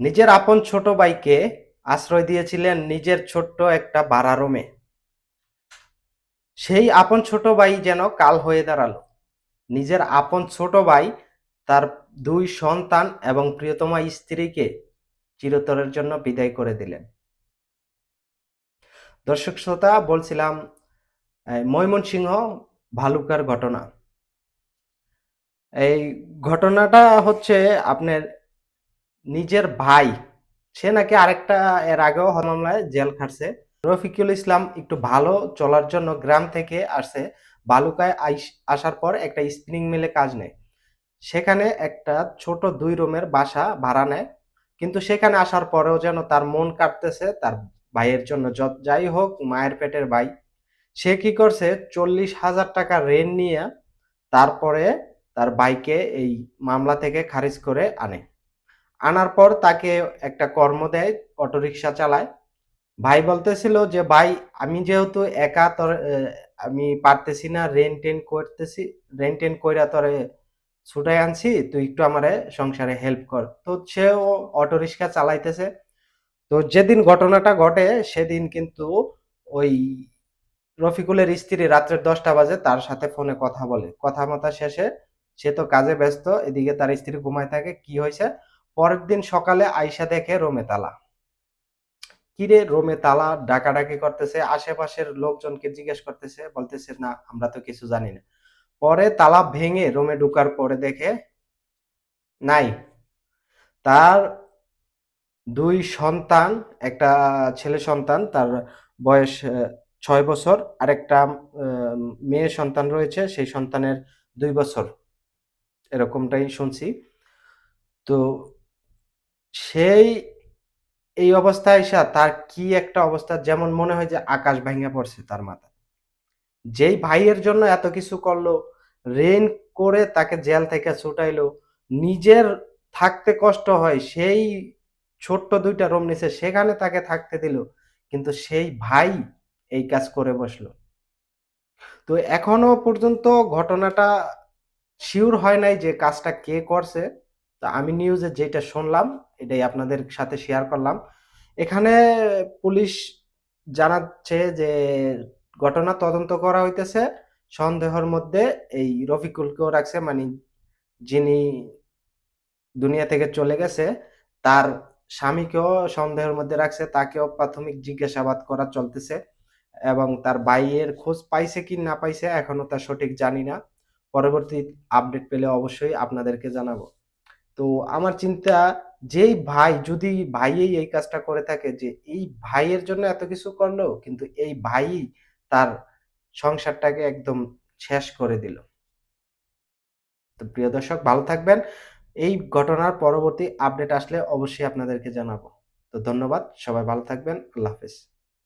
নিজের আপন ছোট ভাইকে আশ্রয় দিয়েছিলেন নিজের ছোট্ট একটা বাড়া রুমে। সেই আপন ছোট ভাই যেন কাল হয়ে দাঁড়াল। নিজের আপন ছোট ভাই, তার দুই সন্তান এবং প্রিয়তমা স্ত্রীকে চিরতরের জন্য বিদায় করে দিলেন। দর্শক শ্রোতা, বলছিলাম ময়মনসিংহ ভালুকার ঘটনা। এই ঘটনাটা হচ্ছে আপনার নিজের ভাই, সে নাকি আরেকটা, এর আগেও মামলায় জেল খাটছে। রফিকুল ইসলাম একটু ভালো চলার জন্য গ্রাম থেকে আসছে। বালুকায় আসার পর একটা স্পিনিং মিলে কাজ নেয়। সেখানে একটা ছোট দুই রুমের বাসা ভাড়া নেয়। কিন্তু সেখানে আসার পরেও যেন তার মন কাটতেছে তার ভাইয়ের জন্য যত যাই হোক, মায়ের পেটের ভাই। সে কি করছে, চল্লিশ হাজার টাকা ঋণ নিয়ে তারপরে তার ভাইকে এই মামলা থেকে খারিজ করে আনে। আনার পর তাকে একটা কর্ম দেয়, অটোরিকশা চালায়। ভাই বলতেছিল যে, ভাই, আমি যেহেতু একা তোর আমি পারতেছি না রেন টেন করতেছি রেন টেন কইরা তোরে ছুটাই আনছি, তুই একটু আমারে সংসারে হেল্প কর। তো সেও অটোরিকশা চালাইতেছে। তো যেদিন ঘটনাটা ঘটে, সেদিন কিন্তু ওই রফিকুলের স্ত্রী রাত্রের দশটা বাজে তার সাথে ফোনে কথা বলে। কথা মতা শেষে সে তো কাজে ব্যস্ত, এদিকে তার স্ত্রী ঘুমায় থাকে, কি হয়েছে পরের দিন সকালে আয়সা দেখে রোমে তালা। কিরে রোমে তালা, ডাকাডাকি করতেছে, আশেপাশের লোকজনকে জিজ্ঞেস করতেছে? বলতেছে, না, আমরা তো কিছু জানি না। পরে তালা ভেঙে রোমে ঢুকার পরে দেখে, নাই। তার দুই সন্তান, একটা ছেলে সন্তান, তার বয়স ছয় বছর আর একটা মেয়ে সন্তান রয়েছে, সেই সন্তানের দুই বছর। এরকমটাই শুনছি। তো সেই, এই অবস্থায় এসে তার কি একটা অবস্থা? যেমন মনে হয় যে আকাশ ভেঙে পড়ছে তার মাথা যেই ভাইয়ের জন্য এত কিছু করল, রেন করে তাকে জেল থেকে ছুটাইলো, নিজের থাকতে কষ্ট হয়, সেই ছোট্ট দুইটা রুম নিছে, সেখানে তাকে থাকতে দিল, কিন্তু সেই ভাই এই কাজ করে বসল। তো এখনও পর্যন্ত ঘটনাটা শিওর হয় নাই যে কাজটা কে করছে। তা আমি নিউজে যেটা শুনলাম, এটাই আপনাদের সাথে শেয়ার করলাম। এখানে পুলিশ জানাচ্ছে যে ঘটনা তদন্ত করা হইতেছে। সন্দেহের মধ্যে এই রফিকুলকেও রাখছে মানে যিনি দুনিয়া থেকে চলে গেছে, তার স্বামীকেও সন্দেহের মধ্যে রাখছে, তাকেও প্রাথমিক জিজ্ঞাসাবাদ করা চলতেছে এবং তার ভাইয়ের খোঁজ পাইছে কি না পাইছে, এখনও তা সঠিক জানি না। পরবর্তী আপডেট পেলে অবশ্যই আপনাদেরকে জানাব। তো আমার চিন্তা যেই ভাই, যদি ভাইই এই কাজটা করে থাকে যে এই ভাইয়ের জন্য এত কিছু করল, কিন্তু এই ভাই তার সংসারটাকে একদম শেষ করে দিল। তো প্রিয় দর্শক, ভালো থাকবেন। এই ঘটনার পরবর্তী আপডেট আসলে অবশ্যই আপনাদেরকে জানাব। তো ধন্যবাদ, সবাই ভালো থাকবেন, আল্লাহ হাফেজ।